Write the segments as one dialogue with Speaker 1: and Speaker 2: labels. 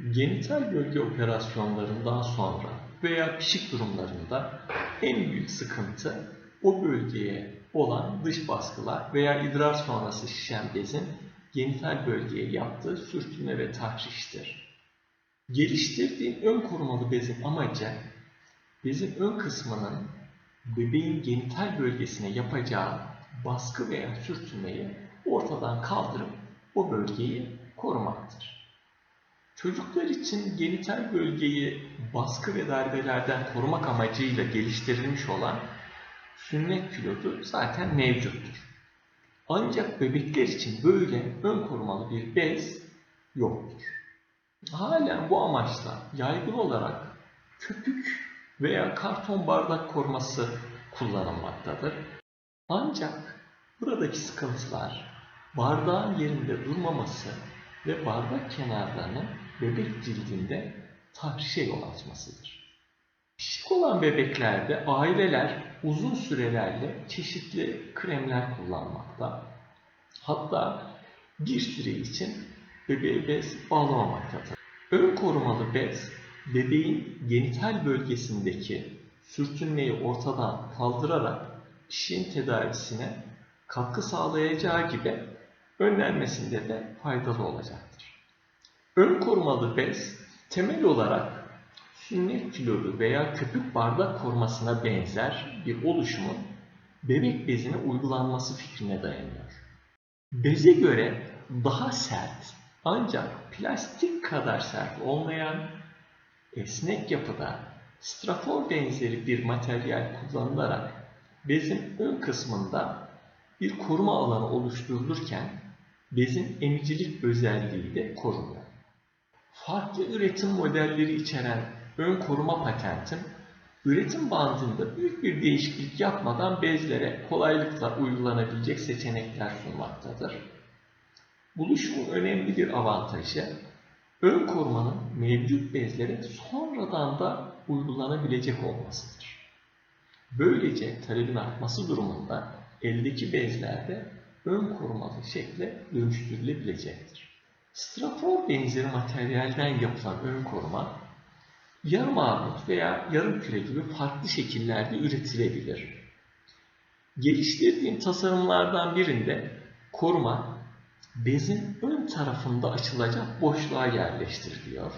Speaker 1: Genital bölge operasyonlarından sonra veya pişik durumlarında en büyük sıkıntı o bölgeye olan dış baskılar veya idrar sonrası şişen bezin genital bölgeye yaptığı sürtünme ve tahriştir. Geliştirdiğin ön korumalı bezin amacı bezin ön kısmının bebeğin genital bölgesine yapacağı baskı veya sürtünmeyi ortadan kaldırıp o bölgeyi korumaktır. Çocuklar için genital bölgeyi baskı ve darbelerden korumak amacıyla geliştirilmiş olan sünnet kilodu zaten mevcuttur. Ancak bebekler için böyle ön korumalı bir bez yoktur. Halen bu amaçla yaygın olarak köpük veya karton bardak koruması kullanılmaktadır. Ancak buradaki sıkıntılar bardağın yerinde durmaması ve bardak kenarlarının bebek cildinde tahrişe yol açmasıdır. Pişik olan bebeklerde aileler uzun sürelerle çeşitli kremler kullanmakta. Hatta bir süre için bebeğe bez bağlamamaktadır. Ön korumalı bez bebeğin genital bölgesindeki sürtünmeyi ortadan kaldırarak pişiğin tedavisine katkı sağlayacağı gibi önlenmesinde de faydalı olacaktır. Ön korumalı bez temel olarak sünnet kilodu veya köpük bardak korumasına benzer bir oluşumun bebek bezine uygulanması fikrine dayanıyor. Beze göre daha sert ancak plastik kadar sert olmayan esnek yapıda strafor benzeri bir materyal kullanılarak bezin ön kısmında bir koruma alanı oluşturulurken bezin emicilik özelliği de korunuyor. Farklı üretim modelleri içeren ön koruma patentim, üretim bandında büyük bir değişiklik yapmadan bezlere kolaylıkla uygulanabilecek seçenekler sunmaktadır. Buluşumun önemli bir avantajı, ön korumanın mevcut bezlere sonradan da uygulanabilecek olmasıdır. Böylece talebin artması durumunda eldeki bezlerde ön korumalı şekle dönüştürülebilecektir. Strafor benzeri materyalden yapılan ön koruma, yarım armut veya yarım küre gibi farklı şekillerde üretilebilir. Geliştirdiğim tasarımlardan birinde koruma bezin ön tarafında açılacak boşluğa yerleştiriliyor.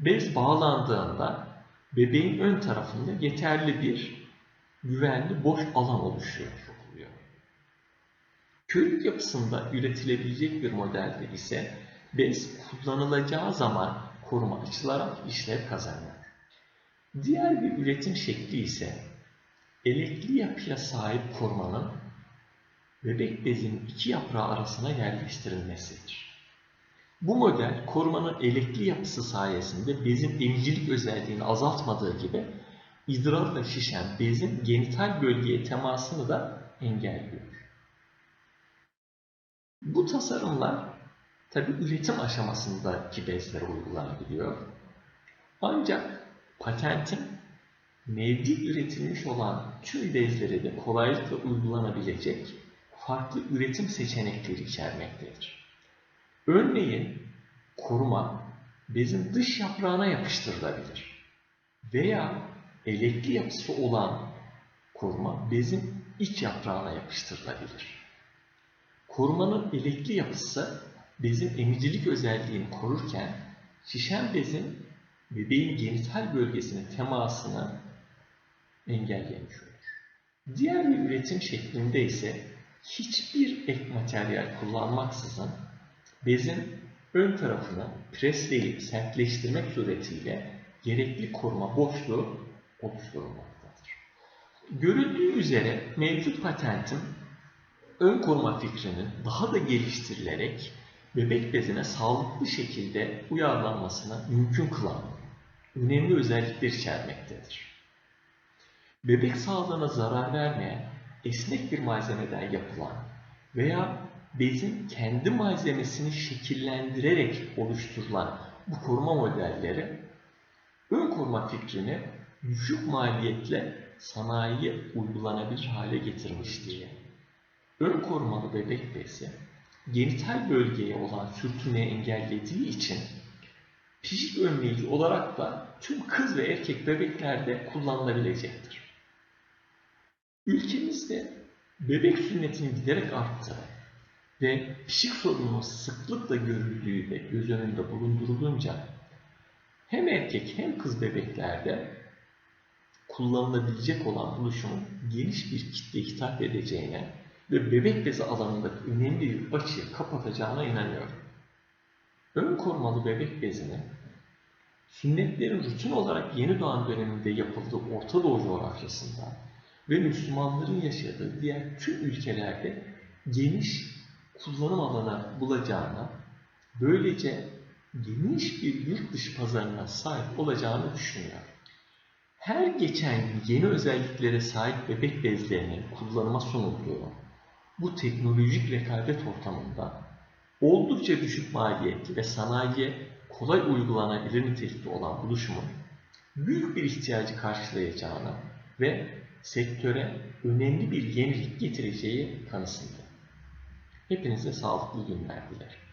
Speaker 1: Bez bağlandığında bebeğin ön tarafında yeterli bir güvenli boş alan oluşuyor. Körük yapısında üretilebilecek bir modelde ise bez kullanılacağı zaman koruma açılarak işlev kazanıyor. Diğer bir üretim şekli ise elekli yapıya sahip korumanın bebek bezinin iki yaprağı arasına yerleştirilmesidir. Bu model korumanın elekli yapısı sayesinde bezin emicilik özelliğini azaltmadığı gibi idrarla şişen bezin genital bölgeye temasını da engelliyor. Bu tasarımlar tabi üretim aşamasındaki bezlere uygulanabiliyor. Ancak patentin mevcut üretilmiş olan tüm bezlere de kolaylıkla uygulanabilecek farklı üretim seçenekleri içermektedir. Örneğin koruma bezin dış yaprağına yapıştırılabilir veya elekli yapısı olan koruma bezin iç yaprağına yapıştırılabilir. Korumanın elekli yapısı bezin emicilik özelliğini korurken şişen bezin bebeğin genital bölgesine temasını engellemiş olur. Diğer bir üretim şeklinde ise hiçbir ek materyal kullanmaksızın bezin ön tarafını presleyip sertleştirmek suretiyle gerekli koruma boşluğu oluşturulmaktadır. Görüldüğü üzere mevcut patentim ön koruma fikrinin daha da geliştirilerek bebek bezine sağlıklı şekilde uyarlanmasını mümkün kılan önemli özellikler içermektedir. Bebek sağlığına zarar vermeyen esnek bir malzemeden yapılan veya bezin kendi malzemesini şekillendirerek oluşturulan bu koruma modelleri ön koruma fikrini düşük maliyetle sanayiye uygulanabilir hale getirmiştir. Ön korumalı bebek bezi genital bölgeye olan sürtünmeyi engellediği için pişik önleyici olarak da tüm kız ve erkek bebeklerde kullanılabilecektir. Ülkemizde bebek sünnetinin giderek arttığı ve pişik sorununun sıklıkla görüldüğü ve göz önünde bulundurulunca hem erkek hem kız bebeklerde kullanılabilecek olan buluşumun geniş bir kitle hitap edeceğine ve bebek bezi alanındaki önemli bir açığı kapatacağına inanıyorum. Ön korumalı bebek bezini sünnetlerin rutin olarak yeni doğan döneminde yapıldığı Orta Doğu coğrafyasında ve Müslümanların yaşadığı diğer tüm ülkelerde geniş kullanım alanı bulacağına, böylece geniş bir yurt dışı pazarına sahip olacağını düşünüyorum. Her geçen yeni özelliklere sahip bebek bezlerinin kullanıma sunulduğu bu teknolojik rekabet ortamında oldukça düşük maliyetli ve sanayiye kolay uygulanabilir nitelikte olan buluşumun büyük bir ihtiyacı karşılayacağını ve sektöre önemli bir yenilik getireceği kanısındayım. Hepinize sağlıklı günler dilerim.